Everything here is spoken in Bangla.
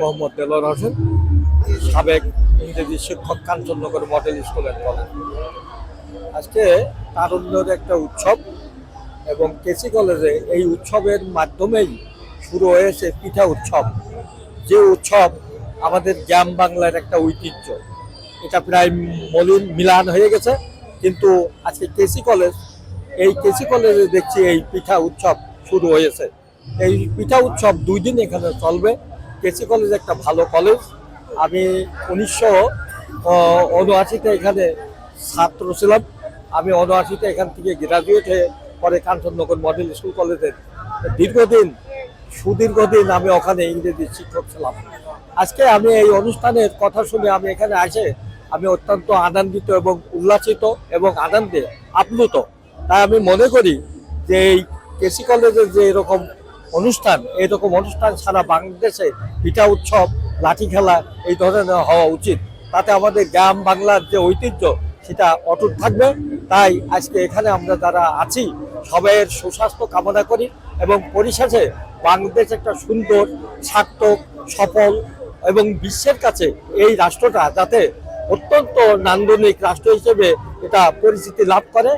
মোহাম্মদ দেলোয়ার হোসেন, সাবেক ইংরেজি শিক্ষক Kanchannagar model school and college. আজকে তারুণ্যের একটা উৎসব এবং কেসি কলেজে এই উৎসবের মাধ্যমেই শুরু হয়েছে পিঠা উৎসব। যে উৎসব আমাদের গ্রাম বাংলার একটা ঐতিহ্য। এটা প্রায় মলিন মিলান হয়ে গেছে, কিন্তু আজকে কেসি কলেজ, এই কেসি কলেজে দেখছি এই পিঠা উৎসব শুরু হয়েছে। এই পিঠা উৎসব দুই দিন এখানে চলবে। কেসি কলেজ একটা ভালো কলেজ। আমি উনিশশো উনআশিতে এখানে ছাত্র ছিলাম। আমি উনআশিতে এখান থেকে গ্রাজুয়েট হয়ে পরে কাঞ্চননগর মডেল স্কুল কলেজের দীর্ঘদিন, সুদীর্ঘদিন আমি ওখানে ইংরেজি শিক্ষক ছিলাম। আজকে আমি এই অনুষ্ঠানের কথা শুনে আমি এখানে আসে আমি অত্যন্ত আনন্দিত এবং উল্লাসিত এবং আনন্দে আপ্লুত। তাই আমি মনে করি যে এই কেসি কলেজের যে এরকম অনুষ্ঠান, এরকম অনুষ্ঠান সারা বাংলাদেশে পিঠা উৎসব, লাঠি খেলা, এই ধরনের হওয়া উচিত। তাতে আমাদের গ্রাম বাংলার যে ঐতিহ্য, সেটা অটুট থাকবে। তাই আজকে এখানে আমরা যারা আছি, সবাইয়ের সুস্বাস্থ্য কামনা করি এবং পরিশেষে বাংলাদেশ একটা সুন্দর, সার্থক, সফল এবং বিশ্বের কাছে এই রাষ্ট্রটা যাতে অত্যন্ত নান্দনিক রাষ্ট্র হিসেবে এটা পরিচিতি লাভ করে।